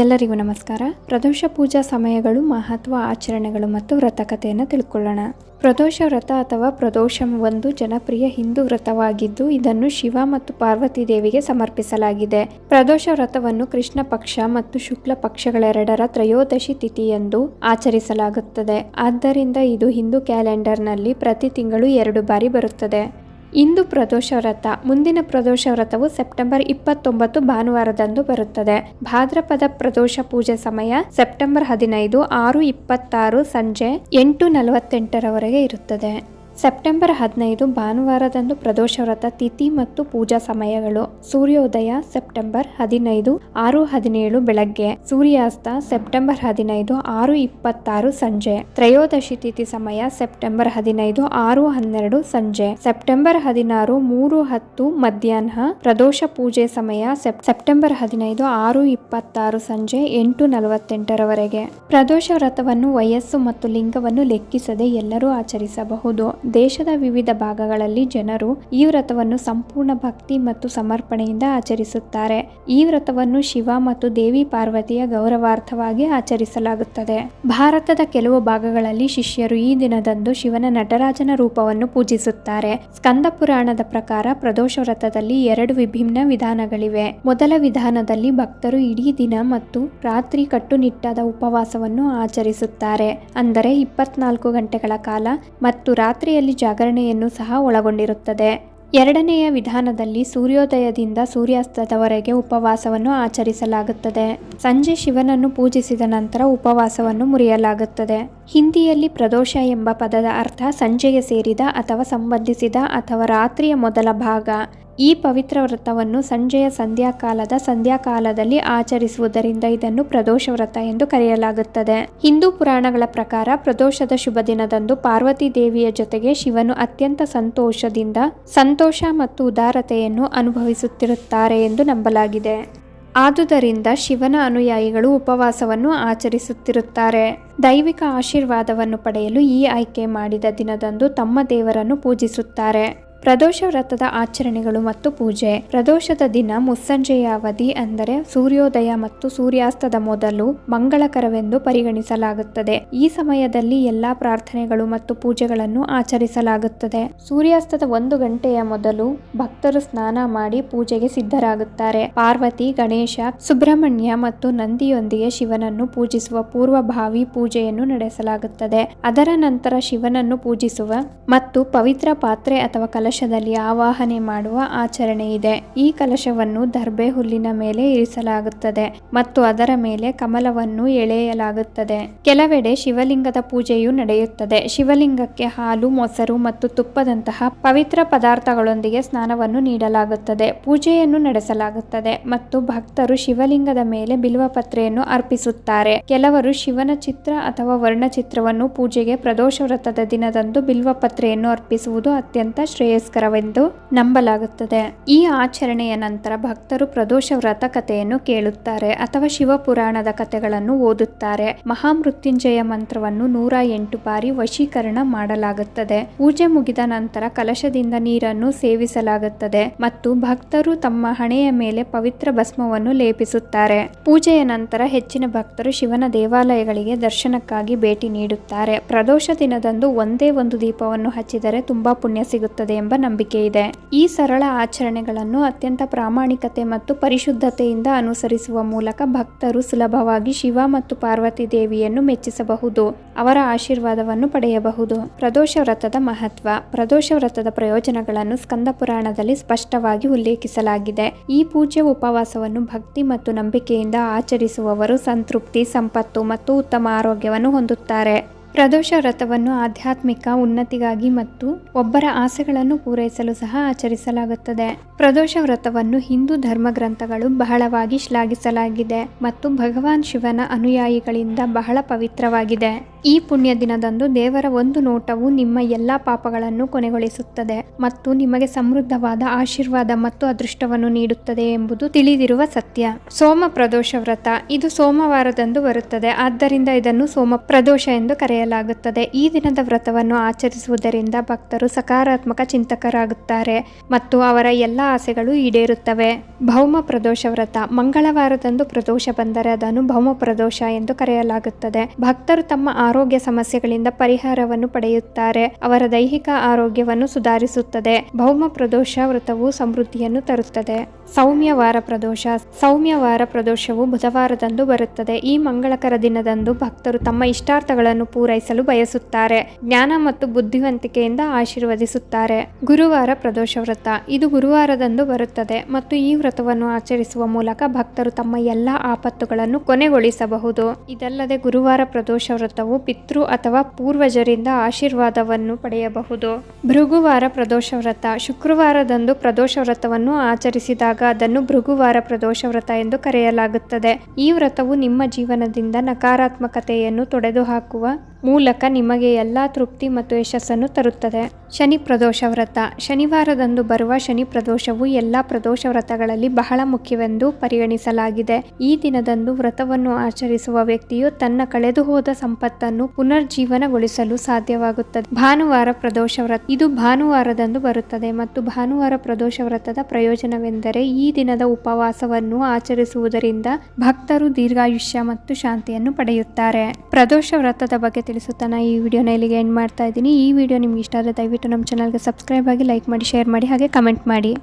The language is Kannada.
ಎಲ್ಲರಿಗೂ ನಮಸ್ಕಾರ. ಪ್ರದೋಷ ಪೂಜಾ ಸಮಯಗಳು, ಮಹತ್ವ, ಆಚರಣೆಗಳು ಮತ್ತು ವ್ರತಕಥೆಯನ್ನು ತಿಳ್ಕೊಳ್ಳೋಣ. ಪ್ರದೋಷ ವ್ರತ ಅಥವಾ ಪ್ರದೋಷ ಒಂದು ಜನಪ್ರಿಯ ಹಿಂದೂ ವ್ರತವಾಗಿದ್ದು, ಇದನ್ನು ಶಿವ ಮತ್ತು ಪಾರ್ವತಿ ದೇವಿಗೆ ಸಮರ್ಪಿಸಲಾಗಿದೆ. ಪ್ರದೋಷ ವ್ರತವನ್ನು ಕೃಷ್ಣ ಪಕ್ಷ ಮತ್ತು ಶುಕ್ಲ ಪಕ್ಷಗಳೆರಡರ ತ್ರಯೋದಶಿ ತಿಥಿಯೆಂದು ಆಚರಿಸಲಾಗುತ್ತದೆ. ಆದ್ದರಿಂದ ಇದು ಹಿಂದೂ ಕ್ಯಾಲೆಂಡರ್ನಲ್ಲಿ ಪ್ರತಿ ತಿಂಗಳು ಎರಡು ಬಾರಿ ಬರುತ್ತದೆ. ಇಂದು ಪ್ರದೋಷ ವ್ರತ. ಮುಂದಿನ ಪ್ರದೋಷ ವ್ರತವು ಸೆಪ್ಟೆಂಬರ್ ಇಪ್ಪತ್ತೊಂಬತ್ತು ಭಾನುವಾರದಂದು ಬರುತ್ತದೆ. ಭಾದ್ರಪದ ಪ್ರದೋಷ ಪೂಜೆ ಸಮಯ ಸೆಪ್ಟೆಂಬರ್ ಹದಿನೈದು, ಆರು ಇಪ್ಪತ್ತಾರು, ಸಂಜೆ ಎಂಟು ನಲವತ್ತೆಂಟರವರೆಗೆ ಇರುತ್ತದೆ. ಸೆಪ್ಟೆಂಬರ್ ಹದಿನೈದು ಭಾನುವಾರದಂದು ಪ್ರದೋಷ ವ್ರತ, ತಿಥಿ ಮತ್ತು ಪೂಜಾ ಸಮಯಗಳು. ಸೂರ್ಯೋದಯ ಸೆಪ್ಟೆಂಬರ್ ಹದಿನೈದು, ಆರು ಹದಿನೇಳು ಬೆಳಗ್ಗೆ. ಸೂರ್ಯಾಸ್ತ ಸೆಪ್ಟೆಂಬರ್ ಹದಿನೈದು, ಆರು ಇಪ್ಪತ್ತಾರು ಸಂಜೆ. ತ್ರಯೋದಶಿ ತಿಥಿ ಸಮಯ ಸೆಪ್ಟೆಂಬರ್ ಹದಿನೈದು, ಆರು ಹನ್ನೆರಡು ಸಂಜೆ. ಸೆಪ್ಟೆಂಬರ್ ಹದಿನಾರು, ಮೂರು ಹತ್ತು ಮಧ್ಯಾಹ್ನ. ಪ್ರದೋಷ ಪೂಜೆ ಸಮಯ ಸೆಪ್- ಸೆಪ್ಟೆಂಬರ್ ಹದಿನೈದು, ಆರು ಇಪ್ಪತ್ತಾರು ಸಂಜೆ, ಎಂಟು ನಲವತ್ತೆಂಟರವರೆಗೆ. ಪ್ರದೋಷ ವ್ರತವನ್ನು ವಯಸ್ಸು ಮತ್ತು ಲಿಂಗವನ್ನು ಲೆಕ್ಕಿಸದೆ ಎಲ್ಲರೂ ಆಚರಿಸಬಹುದು. ದೇಶದ ವಿವಿಧ ಭಾಗಗಳಲ್ಲಿ ಜನರು ಈ ವ್ರತವನ್ನು ಸಂಪೂರ್ಣ ಭಕ್ತಿ ಮತ್ತು ಸಮರ್ಪಣೆಯಿಂದ ಆಚರಿಸುತ್ತಾರೆ. ಈ ವ್ರತವನ್ನು ಶಿವ ಮತ್ತು ದೇವಿ ಪಾರ್ವತಿಯ ಗೌರವಾರ್ಥವಾಗಿ ಆಚರಿಸಲಾಗುತ್ತದೆ. ಭಾರತದ ಕೆಲವು ಭಾಗಗಳಲ್ಲಿ ಶಿಷ್ಯರು ಈ ದಿನದಂದು ಶಿವನ ನಟರಾಜನ ರೂಪವನ್ನು ಪೂಜಿಸುತ್ತಾರೆ. ಸ್ಕಂದ ಪುರಾಣದ ಪ್ರಕಾರ ಪ್ರದೋಷ ವ್ರತದಲ್ಲಿ ಎರಡು ವಿಭಿನ್ನ ವಿಧಾನಗಳಿವೆ. ಮೊದಲ ವಿಧಾನದಲ್ಲಿ ಭಕ್ತರು ಇಡೀ ದಿನ ಮತ್ತು ರಾತ್ರಿ ಕಟ್ಟುನಿಟ್ಟಾದ ಉಪವಾಸವನ್ನು ಆಚರಿಸುತ್ತಾರೆ. ಅಂದರೆ ಇಪ್ಪತ್ನಾಲ್ಕು ಗಂಟೆಗಳ ಕಾಲ ಮತ್ತು ರಾತ್ರಿಯಲ್ಲಿ ಜಾಗರಣೆಯನ್ನು ಸಹ ಒಳಗೊಂಡಿರುತ್ತದೆ. ಎರಡನೆಯ ವಿಧಾನದಲ್ಲಿ ಸೂರ್ಯೋದಯದಿಂದ ಸೂರ್ಯಾಸ್ತದವರೆಗೆ ಉಪವಾಸವನ್ನು ಆಚರಿಸಲಾಗುತ್ತದೆ. ಸಂಜೆ ಶಿವನನ್ನು ಪೂಜಿಸಿದ ನಂತರ ಉಪವಾಸವನ್ನು ಮುರಿಯಲಾಗುತ್ತದೆ. ಹಿಂದಿಯಲ್ಲಿ ಪ್ರದೋಷ ಎಂಬ ಪದದ ಅರ್ಥ ಸಂಜೆಗೆ ಸೇರಿದ ಅಥವಾ ಸಂಬಂಧಿಸಿದ ಅಥವಾ ರಾತ್ರಿಯ ಮೊದಲ ಭಾಗ. ಈ ಪವಿತ್ರ ವ್ರತವನ್ನು ಸಂಜೆಯ ಸಂಧ್ಯಾಕಾಲದ ಸಂಧ್ಯಾಕಾಲದಲ್ಲಿ ಆಚರಿಸುವುದರಿಂದ ಇದನ್ನು ಪ್ರದೋಷ ವ್ರತ ಎಂದು ಕರೆಯಲಾಗುತ್ತದೆ. ಹಿಂದೂ ಪುರಾಣಗಳ ಪ್ರಕಾರ ಪ್ರದೋಷದ ಶುಭ ದಿನದಂದು ಪಾರ್ವತಿ ದೇವಿಯ ಜೊತೆಗೆ ಶಿವನು ಅತ್ಯಂತ ಸಂತೋಷದಿಂದ ಸಂತೋಷ ಮತ್ತು ಉದಾರತೆಯನ್ನು ಅನುಭವಿಸುತ್ತಿರುತ್ತಾರೆ ಎಂದು ನಂಬಲಾಗಿದೆ. ಆದುದರಿಂದ ಶಿವನ ಅನುಯಾಯಿಗಳು ಉಪವಾಸವನ್ನು ಆಚರಿಸುತ್ತಿರುತ್ತಾರೆ. ದೈವಿಕ ಆಶೀರ್ವಾದವನ್ನು ಪಡೆಯಲು ಈ ಆಯ್ಕೆ ಮಾಡಿದ ದಿನದಂದು ತಮ್ಮ ದೇವರನ್ನು ಪೂಜಿಸುತ್ತಾರೆ. ಪ್ರದೋಷ ವ್ರತದ ಆಚರಣೆಗಳು ಮತ್ತು ಪೂಜೆ. ಪ್ರದೋಷದ ದಿನ ಮುಸ್ಸಂಜೆಯ ಅವಧಿ ಅಂದರೆ ಸೂರ್ಯೋದಯ ಮತ್ತು ಸೂರ್ಯಾಸ್ತದ ಮೊದಲು ಮಂಗಳಕರವೆಂದು ಪರಿಗಣಿಸಲಾಗುತ್ತದೆ. ಈ ಸಮಯದಲ್ಲಿ ಎಲ್ಲಾ ಪ್ರಾರ್ಥನೆಗಳು ಮತ್ತು ಪೂಜೆಗಳನ್ನು ಆಚರಿಸಲಾಗುತ್ತದೆ. ಸೂರ್ಯಾಸ್ತದ ಒಂದು ಗಂಟೆಯ ಮೊದಲು ಭಕ್ತರು ಸ್ನಾನ ಮಾಡಿ ಪೂಜೆಗೆ ಸಿದ್ಧರಾಗುತ್ತಾರೆ. ಪಾರ್ವತಿ, ಗಣೇಶ, ಸುಬ್ರಹ್ಮಣ್ಯ ಮತ್ತು ನಂದಿಯೊಂದಿಗೆ ಶಿವನನ್ನು ಪೂಜಿಸುವ ಪೂರ್ವಭಾವಿ ಪೂಜೆಯನ್ನು ನಡೆಸಲಾಗುತ್ತದೆ. ಅದರ ನಂತರ ಶಿವನನ್ನು ಪೂಜಿಸುವ ಮತ್ತು ಪವಿತ್ರ ಪಾತ್ರೆ ಅಥವಾ ಕಲಶದಲ್ಲಿ ಆವಾಹನೆ ಮಾಡುವ ಆಚರಣೆ ಇದೆ. ಈ ಕಲಶವನ್ನು ದರ್ಬೆ ಹುಲ್ಲಿನ ಮೇಲೆ ಇರಿಸಲಾಗುತ್ತದೆ ಮತ್ತು ಅದರ ಮೇಲೆ ಕಮಲವನ್ನು ಎಳೆಯಲಾಗುತ್ತದೆ. ಕೆಲವೆಡೆ ಶಿವಲಿಂಗದ ಪೂಜೆಯು ನಡೆಯುತ್ತದೆ. ಶಿವಲಿಂಗಕ್ಕೆ ಹಾಲು, ಮೊಸರು ಮತ್ತು ತುಪ್ಪದಂತಹ ಪವಿತ್ರ ಪದಾರ್ಥಗಳೊಂದಿಗೆ ಸ್ನಾನವನ್ನು ನೀಡಲಾಗುತ್ತದೆ. ಪೂಜೆಯನ್ನು ನಡೆಸಲಾಗುತ್ತದೆ ಮತ್ತು ಭಕ್ತರು ಶಿವಲಿಂಗದ ಮೇಲೆ ಬಿಲ್ವಪತ್ರೆಯನ್ನು ಅರ್ಪಿಸುತ್ತಾರೆ. ಕೆಲವರು ಶಿವನ ಚಿತ್ರ ಅಥವಾ ವರ್ಣಚಿತ್ರವನ್ನು ಪೂಜೆಗೆ ಪ್ರದೋಷ ವ್ರತದ ದಿನದಂದು ಬಿಲ್ವಪತ್ರೆಯನ್ನು ಅರ್ಪಿಸುವುದು ಅತ್ಯಂತ ಶ್ರೇಯಸ್ಕರವೆಂದು ನಂಬಲಾಗುತ್ತದೆ. ಈ ಆಚರಣೆಯ ನಂತರ ಭಕ್ತರು ಪ್ರದೋಷ ವ್ರತ ಕಥೆಯನ್ನು ಕೇಳುತ್ತಾರೆ ಅಥವಾ ಶಿವಪುರಾಣದ ಕಥೆಗಳನ್ನು ಓದುತ್ತಾರೆ. ಮಹಾಮೃತ್ಯುಂಜಯ ಮಂತ್ರವನ್ನು ನೂರ ಎಂಟು ಬಾರಿ ವಶೀಕರಣ ಮಾಡಲಾಗುತ್ತದೆ. ಪೂಜೆ ಮುಗಿದ ನಂತರ ಕಲಶದಿಂದ ನೀರನ್ನು ಸೇವಿಸಲಾಗುತ್ತದೆ ಮತ್ತು ಭಕ್ತರು ತಮ್ಮ ಹಣೆಯ ಮೇಲೆ ಪವಿತ್ರ ಭಸ್ಮವನ್ನು ಲೇಪಿಸುತ್ತಾರೆ. ಪೂಜೆಯ ನಂತರ ಹೆಚ್ಚಿನ ಭಕ್ತರು ಶಿವನ ದೇವಾಲಯಗಳಿಗೆ ದರ್ಶನಕ್ಕಾಗಿ ಭೇಟಿ ನೀಡುತ್ತಾರೆ. ಪ್ರದೋಷ ದಿನದಂದು ಒಂದೇ ಒಂದು ದೀಪವನ್ನು ಹಚ್ಚಿದರೆ ತುಂಬಾ ಪುಣ್ಯ ಸಿಗುತ್ತದೆ. ಎಂಬ ನಂಬಿಕೆ ಇದೆ. ಈ ಸರಳ ಆಚರಣೆಗಳನ್ನು ಅತ್ಯಂತ ಪ್ರಾಮಾಣಿಕತೆ ಮತ್ತು ಪರಿಶುದ್ಧತೆಯಿಂದ ಅನುಸರಿಸುವ ಮೂಲಕ ಭಕ್ತರು ಸುಲಭವಾಗಿ ಶಿವ ಮತ್ತು ಪಾರ್ವತಿ ದೇವಿಯನ್ನು ಮೆಚ್ಚಿಸಬಹುದು. ಅವರ ಆಶೀರ್ವಾದವನ್ನು ಪಡೆಯಬಹುದು. ಪ್ರದೋಷ ವ್ರತದ ಮಹತ್ವ. ಪ್ರದೋಷ ವ್ರತದ ಪ್ರಯೋಜನಗಳನ್ನು ಸ್ಕಂದ ಪುರಾಣದಲ್ಲಿ ಸ್ಪಷ್ಟವಾಗಿ ಉಲ್ಲೇಖಿಸಲಾಗಿದೆ. ಈ ಪೂಜ್ಯ ಉಪವಾಸವನ್ನು ಭಕ್ತಿ ಮತ್ತು ನಂಬಿಕೆಯಿಂದ ಆಚರಿಸುವವರು ಸಂತೃಪ್ತಿ, ಸಂಪತ್ತು ಮತ್ತು ಉತ್ತಮ ಆರೋಗ್ಯವನ್ನು ಹೊಂದುತ್ತಾರೆ. ಪ್ರದೋಷ ವ್ರತವನ್ನು ಆಧ್ಯಾತ್ಮಿಕ ಉನ್ನತಿಗಾಗಿ ಮತ್ತು ಒಬ್ಬರ ಆಸೆಗಳನ್ನು ಪೂರೈಸಲು ಸಹ ಆಚರಿಸಲಾಗುತ್ತದೆ. ಪ್ರದೋಷ ವ್ರತವನ್ನು ಹಿಂದೂ ಧರ್ಮ ಗ್ರಂಥಗಳು ಬಹಳವಾಗಿ ಶ್ಲಾಘಿಸಲಾಗಿದೆ ಮತ್ತು ಭಗವಾನ್ ಶಿವನ ಅನುಯಾಯಿಗಳಿಂದ ಬಹಳ ಪವಿತ್ರವಾಗಿದೆ. ಈ ಪುಣ್ಯ ದಿನದಂದು ದೇವರ ಒಂದು ನೋಟವು ನಿಮ್ಮ ಎಲ್ಲ ಪಾಪಗಳನ್ನು ಕೊನೆಗೊಳಿಸುತ್ತದೆ ಮತ್ತು ನಿಮಗೆ ಸಮೃದ್ಧವಾದ ಆಶೀರ್ವಾದ ಮತ್ತು ಅದೃಷ್ಟವನ್ನು ನೀಡುತ್ತದೆ ಎಂಬುದು ತಿಳಿದಿರುವ ಸತ್ಯ. ಸೋಮ ಪ್ರದೋಷ ವ್ರತ. ಇದು ಸೋಮವಾರದಂದು ಬರುತ್ತದೆ. ಆದ್ದರಿಂದ ಇದನ್ನು ಸೋಮ ಪ್ರದೋಷ ಎಂದು ಕರೆಯಲಾಗುತ್ತದೆ. ಈ ದಿನದ ವ್ರತವನ್ನು ಆಚರಿಸುವುದರಿಂದ ಭಕ್ತರು ಸಕಾರಾತ್ಮಕ ಚಿಂತಕರಾಗುತ್ತಾರೆ ಮತ್ತು ಅವರ ಎಲ್ಲ ಆಸೆಗಳು ಈಡೇರುತ್ತವೆ. ಭೌಮ ಪ್ರದೋಷ ವ್ರತ. ಮಂಗಳವಾರದಂದು ಪ್ರದೋಷ ಬಂದರೆ ಅದನ್ನು ಭೌಮ ಪ್ರದೋಷ ಎಂದು ಕರೆಯಲಾಗುತ್ತದೆ. ಭಕ್ತರು ತಮ್ಮ ಆರೋಗ್ಯ ಸಮಸ್ಯೆಗಳಿಂದ ಪರಿಹಾರವನ್ನು ಪಡೆಯುತ್ತಾರೆ. ಅವರ ದೈಹಿಕ ಆರೋಗ್ಯವನ್ನು ಸುಧಾರಿಸುತ್ತದೆ. ಭೌಮ ಪ್ರದೋಷ ವ್ರತವು ಸಮೃದ್ಧಿಯನ್ನು ತರುತ್ತದೆ. ಸೌಮ್ಯವಾರ ಪ್ರದೋಷ. ಸೌಮ್ಯವಾರ ಪ್ರದೋಷವು ಬುಧವಾರದಂದು ಬರುತ್ತದೆ. ಈ ಮಂಗಳಕರ ದಿನದಂದು ಭಕ್ತರು ತಮ್ಮ ಇಷ್ಟಾರ್ಥಗಳನ್ನು ಪೂರೈಸಲು ಬಯಸುತ್ತಾರೆ. ಜ್ಞಾನ ಮತ್ತು ಬುದ್ಧಿವಂತಿಕೆಯಿಂದ ಆಶೀರ್ವದಿಸುತ್ತಾರೆ. ಗುರುವಾರ ಪ್ರದೋಷ ವ್ರತ. ಇದು ಗುರುವಾರದಂದು ಬರುತ್ತದೆ ಮತ್ತು ಈ ವ್ರತವನ್ನು ಆಚರಿಸುವ ಮೂಲಕ ಭಕ್ತರು ತಮ್ಮ ಎಲ್ಲಾ ಆಪತ್ತುಗಳನ್ನು ಕೊನೆಗೊಳಿಸಬಹುದು. ಇದಲ್ಲದೆ ಗುರುವಾರ ಪ್ರದೋಷ ವ್ರತವು ಪಿತೃ ಅಥವಾ ಪೂರ್ವಜರಿಂದ ಆಶೀರ್ವಾದವನ್ನು ಪಡೆಯಬಹುದು. ಭೃಗುವಾರ ಪ್ರದೋಷ ವ್ರತ. ಶುಕ್ರವಾರದಂದು ಪ್ರದೋಷ ವ್ರತವನ್ನು ಆಚರಿಸಿದಾಗ ಅದನ್ನು ಭೃಗುವಾರ ಪ್ರದೋಷ ವ್ರತ ಎಂದು ಕರೆಯಲಾಗುತ್ತದೆ. ಈ ವ್ರತವು ನಿಮ್ಮ ಜೀವನದಿಂದ ನಕಾರಾತ್ಮಕತೆಯನ್ನು ತೊಡೆದುಹಾಕುವ ಮೂಲಕ ನಿಮಗೆ ಎಲ್ಲ ತೃಪ್ತಿ ಮತ್ತು ಯಶಸ್ಸನ್ನು ತರುತ್ತದೆ. ಶನಿ ಪ್ರದೋಷ ವ್ರತ. ಶನಿವಾರದಂದು ಬರುವ ಶನಿ ಪ್ರದೋಷವು ಎಲ್ಲ ಪ್ರದೋಷ ವ್ರತಗಳಲ್ಲಿ ಬಹಳ ಮುಖ್ಯವೆಂದು ಪರಿಗಣಿಸಲಾಗಿದೆ. ಈ ದಿನದಂದು ವ್ರತವನ್ನು ಆಚರಿಸುವ ವ್ಯಕ್ತಿಯು ತನ್ನ ಕಳೆದು ಹೋದ ಸಂಪತ್ತನ್ನು ಪುನರ್ಜೀವನಗೊಳಿಸಲು ಸಾಧ್ಯವಾಗುತ್ತದೆ. ಭಾನುವಾರ ಪ್ರದೋಷ ವ್ರತ. ಇದು ಭಾನುವಾರದಂದು ಬರುತ್ತದೆ ಮತ್ತು ಭಾನುವಾರ ಪ್ರದೋಷ ವ್ರತದ ಪ್ರಯೋಜನವೆಂದರೆ ಈ ದಿನದ ಉಪವಾಸವನ್ನು ಆಚರಿಸುವುದರಿಂದ ಭಕ್ತರು ದೀರ್ಘಾಯುಷ್ಯ ಮತ್ತು ಶಾಂತಿಯನ್ನು ಪಡೆಯುತ್ತಾರೆ. ಪ್ರದೋಷ ವ್ರತದ ಬಗ್ಗೆ ತಿಳಿಸುತ್ತಾ ನಾ ಈ ವಿಡಿಯೋನ ಇಲ್ಲಿಗೆ ಎಂಡ್ ಮಾಡ್ತಾ ಇದ್ದೀನಿ. ಈ ವಿಡಿಯೋ ನಿಮ್ಗೆ ಇಷ್ಟ ಆದರೆ ದಯವಿಟ್ಟು ನಮ್ಮ ಚಾನಲ್ಗೆ ಸಬ್ಸ್ಕ್ರೈಬ್ ಆಗಿ ಲೈಕ್ ಮಾಡಿ ಶೇರ್ ಮಾಡಿ, ಹಾಗೆ ಕಮೆಂಟ್ ಮಾಡಿ.